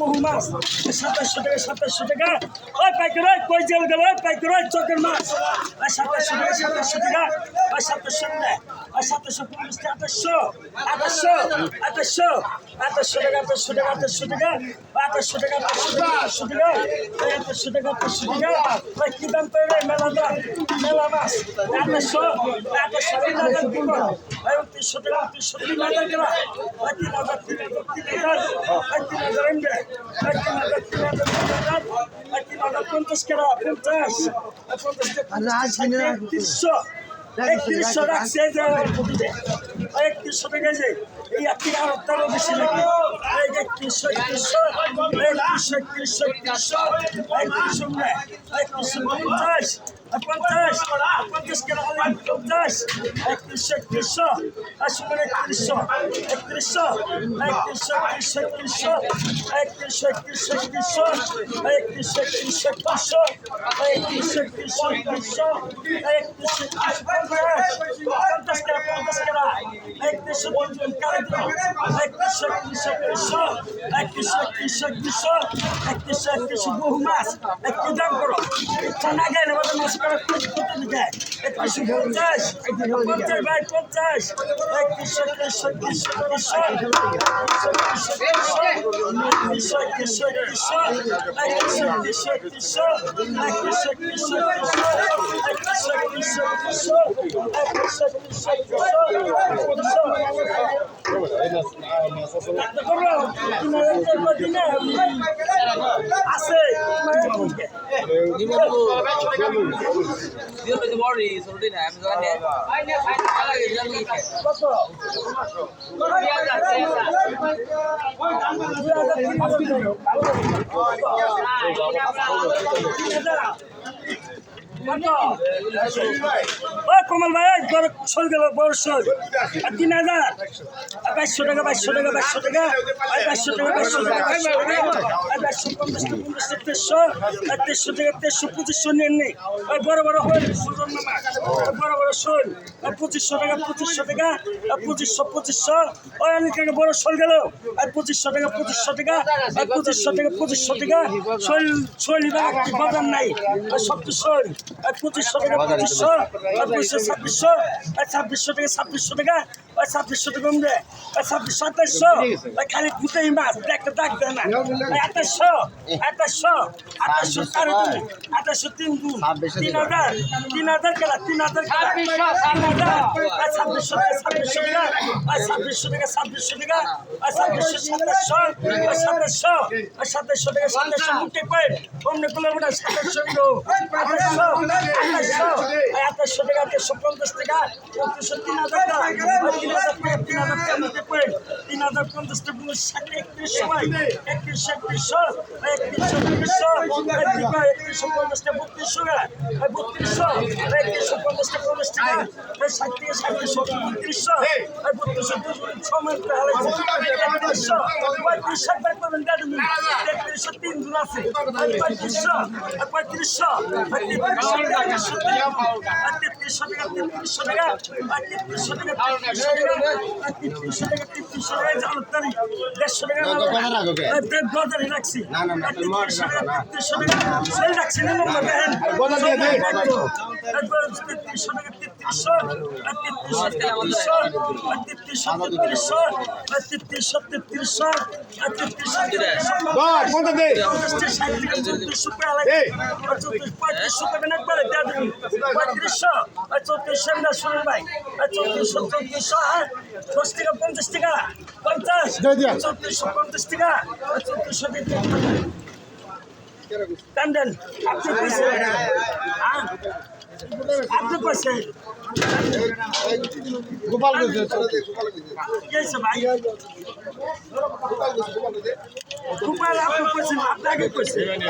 বহু মাছ। সাতাশশো টাকা সাতাশশো টাকা। ওই পাইকার, ওই কই জেল গেল? ওই পাইকার, ওই মাছ। ওই সাতাশশো টাকা সাতাশশো টাকা। ওই সাতাশশো টাকা, ওই সাতাশশো পঞ্চাশ টাকা টাকা, আঠাশশো টাকা আঠাশশো টাকা। আঠাশশো টাকা আঠাশশো টাকা আঠাশশো টাকা। ওই টাকা টাকা। ওই কি দাম মেলা দাম মেলা মাছ। আঠাশশো আঠাশশো দিব ওই উনত্রিশশো টাকা, উনত্রিশশো তিন হাজার তিন হাজার তিন হাজার, তিন পঞ্চাশ কেরা পঞ্চাশ একত্রিশশো একত্রিশশো রাখছে একত্রিশশো টাকা যে এই আটটি আরও বেশি লাগে একত্রিশশো তিনশো একত্রিশশো তিনশো তিনশো একত্রিশশো একত্রিশশো পঞ্চাশ পঞ্চাশ পঞ্চাশ কেন পঞ্চাশ একত্রিশশো তিনশো আসলে একত্রিশশো একত্রিশশো একত্রিশশো তিনশো তিনশো একত্রিশশো তিনশো তিনশো একত্রিশশো তিনশো তিনশো একত্রিশশো তিনশো তিনশো একত্রিশশো পঞ্চাশ تذكرة فوق تذكرة একটি বঞ্চন কারিদ্র একটি শক্তি শক্তি সব একটি মাছ একটি দাম করো ইচ্ছা মাছ করা খুব করতে দেয় একটি পঞ্চাশ ভাই পঞ্চাশ একটি শক্তি শক্তি শক্তি সব একটি শক্তি শক্তি সব একটি শক্তি শক্তি আছে কত কত? কমল ভাই বড় শোল গেল, বড় শোল। আর তিন হাজার। আর বাইশশো টাকা বাইশশো টাকা বাইশশো টাকা। আর বাইশশো টাকা বাইশশো টাকা বাইশশো টাকা। আর বাইশশো পঞ্চাশ তেরোশো। আর তেরোশো টাকা, তেরোশো, পঁচিশশো নিয়ে নেই ওই বড় বড় হল সুজন বড় বড় শোল। আর পঁচিশশো টাকা পঁচিশশো টাকা। আর পঁচিশশো পঁচিশশো। ওই অনেক টাকা বড় শোল গেল। আর পঁচিশশো টাকা পঁচিশশো টাকা। আর পঁচিশশো টাকা পঁচিশশো টাকা। শোল শোল বাজার নাই। আর সব তো শোল। আর পঁচিশশো টাকা পঁচিশশো আর পঁচিশশো ছাব্বিশশো আর ছাব্বিশশো টাকা ছাব্বিশশো টাকা আর ছাব্বিশশো টাকা কমবে আর ছাব্বিশশো আঠাশশো। আর খালি ফুটেই মাছ একটা ডাক দেয় না। আঠাশশো আঠাশশো আঠাশশো সাড়ে তিন আঠাশশো তিন দু তিন হাজার তিন হাজার গেলা তিন হাজার গেলা তিন হাজার আর ছাব্বিশশো। টাকা ছাব্বিশশো টাকা আর ছাব্বিশশো টাকা ছাব্বিশশো টাকা আর ছাব্বিশশো সাতাশশো আর সাতাশশো আর সাতাশশো টাকা সাতাশশো মুখে কয় অমনি কিলোমিটার সাতাশশো কিলো। আঠাশশো আঠাশশো আঠাশশো টাকা আঠাশশো পঞ্চাশ টাকা তিন হাজার টাকা তিন হাজার টাকা তিন হাজার টাকা মুখে কয় তিন হাজার পঞ্চাশ টাকা পুরো ষাট একত্রিশ সময় একত্রিশশো একত্রিশশো একত্রিশশো একত্রিশশো একত্রিশশো পঞ্চাশ টাকা বত্রিশশো বত্রিশশো একত্রিশশো পঞ্চাশ টাকা পঞ্চাশ টাকা ষাট থেকে ষাটশো বত্রিশশো বত্রিশশো সময় একত্রিশশো পঁয়ত্রিশশো দাদু একত্রিশশো তিন গুণ আছে। পঁয়ত্রিশশো পঁয়ত্রিশশো তেত্রিশশো তেত্রিশশো টাকা তেত্রিশশো টাকা তেত্রিশশো টাকা তেত্রিশশো টাকা তেত্রিশশো টাকা তেত্রিশশো টাকা তারি দেড়শো টাকা গজারি রাখছি তেত্রিশশো টাকা তেত্রিশশো টাকা সেল রাখছি না নম্বর দেখেন তেত্রিশশো টাকা Quantas? টান দেন আপনি পয়সা আপনি পয়সা গোপাল ভাই। গোপাল আপনি পয়সা আপনাকে পয়সা দেন